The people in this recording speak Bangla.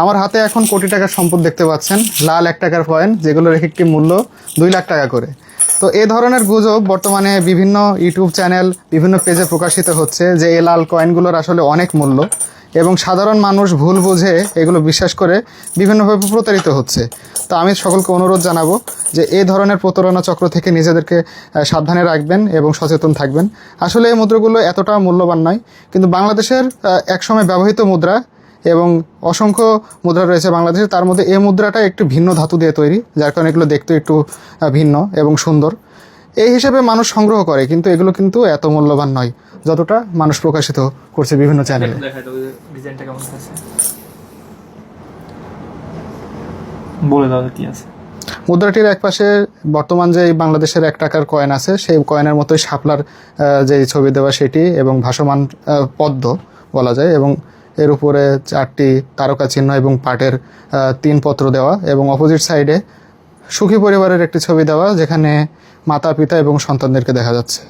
আমার হাতে এখন কোটি টাকার সম্পদ দেখতে পাচ্ছেন। লাল এক টাকার কয়েন যেগুলোর এক একটি মূল্য দুই লাখ টাকা করে। তো এই ধরনের গুজব বর্তমানে বিভিন্ন ইউটিউব চ্যানেল, বিভিন্ন পেজে প্রকাশিত হচ্ছে যে এই লাল কয়েনগুলোর আসলে অনেক মূল্য এবং সাধারণ মানুষ ভুল বুঝে এগুলো বিশ্বাস করে বিভিন্নভাবে প্রতারিত হচ্ছে। তো আমি সকলকে অনুরোধ জানাব যে এই ধরনের প্রতারণা চক্র থেকে নিজেদেরকে সাবধানে রাখবেন এবং সচেতন থাকবেন। আসলে এই মুদ্রাগুলো এতটা মূল্যবান নয়, কিন্তু বাংলাদেশের একসময় ব্যবহৃত মুদ্রা এবং অসংখ্য মুদ্রা রয়েছে বাংলাদেশে। তার মধ্যে এই মুদ্রাটা একটু ভিন্ন ধাতু দিয়ে তৈরি যার কারণে এগুলো দেখতে একটু ভিন্ন এবং সুন্দর। এই হিসেবে মানুষ সংগ্রহ করে কিন্তু এগুলো কিন্তু এত মূল্যবান নয় যতটা মানুষ প্রকাশিত করছে বিভিন্ন চ্যানেলে দেখাই দাও ডিজাইনটা বলে দাও কি আছে। মুদ্রাটির একপাশে বর্তমান যে বাংলাদেশের এক টাকার কয়েন আছে সেই কয়েনের মতোই শাপলার যে ছবি দেওয়া সেটি এবং ভাসমান পদ্ম বলা যায় এবং এর উপরে চারটি তারকা চিহ্ন এবং পাটের তিন পত্র দেওয়া এবং অপোজিট সাইডে সুখী পরিবারের একটি ছবি দেওয়া যেখানে মাতা, পিতা এবং সন্তানদেরকে দেখা যাচ্ছে।